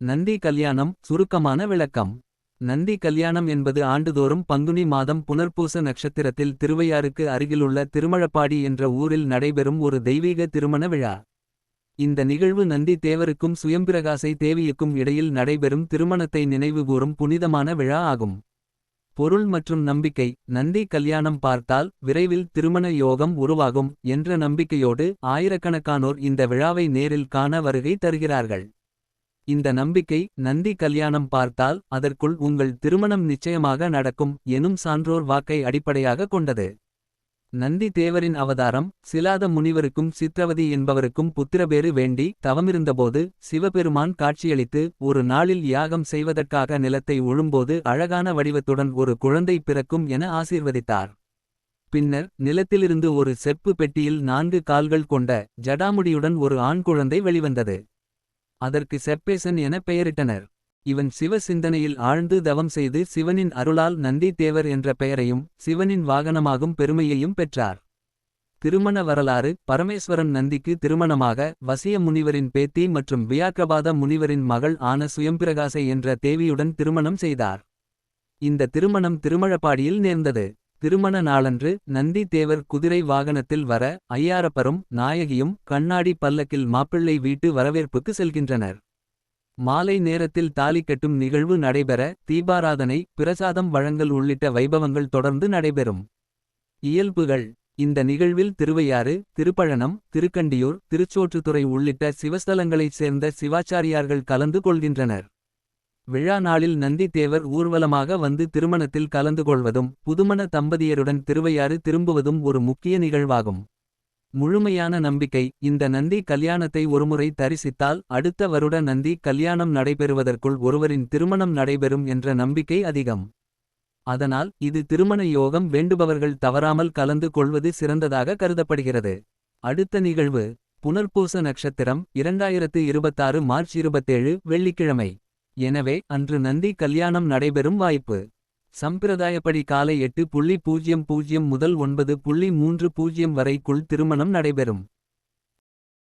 நந்தி கல்யாணம் சுருக்கமான விளக்கம் நந்தி கல்யாணம் என்பது ஆண்டுதோறும் பங்குனி மாதம் புனர்பூச நட்சத்திரத்தில் திருவையாறுக்கு அருகிலுள்ள திருமழப்பாடி என்ற ஊரில் நடைபெறும் ஒரு தெய்வீக திருமண விழா. இந்த நிகழ்வு நந்தி தேவருக்கும் சுயம்பிரகாசை தேவியுக்கும் இடையில் நடைபெறும் திருமணத்தை நினைவுகூரும் புனிதமான விழா ஆகும். பொருள் மற்றும் நம்பிக்கை நந்தி கல்யாணம் பார்த்தால் விரைவில் திருமண யோகம் உருவாகும் என்ற நம்பிக்கையோடு ஆயிரக்கணக்கானோர் இந்த விழாவை நேரில் காண வருகை தருகிறார்கள். இந்த நம்பிக்கை நந்தி கல்யாணம் பார்த்தால் அதற்குள் உங்கள் திருமணம் நிச்சயமாக நடக்கும் எனும் சான்றோர் வாக்கை அடிப்படையாக கொண்டது. நந்தி தேவரின் அவதாரம் சிலாத முனிவருக்கும் சித்ரவதி என்பவருக்கும் புத்திரபேறு வேண்டி தவமிருந்தபோது சிவபெருமான் காட்சியளித்து ஒரு நாளில் யாகம் செய்வதற்காக நிலத்தை உழும்போது அழகான வடிவத்துடன் ஒரு குழந்தை பிறக்கும் என ஆசீர்வதித்தார். பின்னர் நிலத்திலிருந்து ஒரு செப்பு பெட்டியில் நான்கு கால்கள் கொண்ட ஜடாமுடியுடன் ஒரு ஆண் குழந்தை வெளிவந்தது. அதற்கு செப்பேசன் என பெயரிட்டனர். இவன் சிவ சிந்தனையில் ஆழ்ந்து தவம் செய்து சிவனின் அருளால் நந்தி தேவர் என்ற பெயரையும் சிவனின் வாகனமாகும் பெருமையையும் பெற்றார். திருமண வரலாறு பரமேஸ்வரன் நந்திக்கு திருமணமாக வசிய முனிவரின் பேத்தி மற்றும் வியாக்கிரபாத முனிவரின் மகள் ஆன சுயம்பிரகாசை என்ற தேவியுடன் திருமணம் செய்தார். இந்த திருமணம் திருமழப்பாடியில் நேர்ந்தது. திருமண நாளன்று நந்தி தேவர் குதிரை வாகனத்தில் வர ஐயாரப்பரும் நாயகியும் கண்ணாடி பல்லக்கில் மாப்பிள்ளை வீட்டு வரவேற்புக்கு செல்கின்றனர். மாலை நேரத்தில் தாலி கட்டும் நிகழ்வு நடைபெற தீபாராதனை பிரசாதம் வழங்கல் உள்ளிட்ட வைபவங்கள் தொடர்ந்து நடைபெறும். இயல்புகள் இந்த நிகழ்வில் திருவையாறு திருப்பழனம் திருக்கண்டியூர் திருச்சோற்றுத்துறை உள்ளிட்ட சிவஸ்தலங்களைச் சேர்ந்த சிவாச்சாரியார்கள் கலந்து கொள்கின்றனர். விழா நாளில் நந்தி தேவர் ஊர்வலமாக வந்து திருமணத்தில் கலந்து கொள்வதும் புதுமண தம்பதியருடன் திருவையாறு திரும்புவதும் ஒரு முக்கிய நிகழ்வாகும். முழுமையான நம்பிக்கை இந்த நந்தி கல்யாணத்தை ஒருமுறை தரிசித்தால் அடுத்த வருட நந்தி கல்யாணம் நடைபெறுவதற்குள் ஒருவரின் திருமணம் நடைபெறும் என்ற நம்பிக்கை அதிகம். அதனால் இது திருமண யோகம் வேண்டுபவர்கள் தவறாமல் கலந்து கொள்வது சிறந்ததாக கருதப்படுகிறது. அடுத்த நிகழ்வு புனர்பூச நட்சத்திரம் 2026 மார்ச் 27 வெள்ளிக்கிழமை. எனவே அன்று நந்தி கல்யாணம் நடைபெறும் வாய்ப்பு. சம்பிரதாயப்படி காலை எட்டு புள்ளி பூஜ்ஜியம் பூஜ்ஜியம் முதல் ஒன்பது புள்ளி மூன்று பூஜ்ஜியம் வரைக்குள் திருமணம் நடைபெறும்.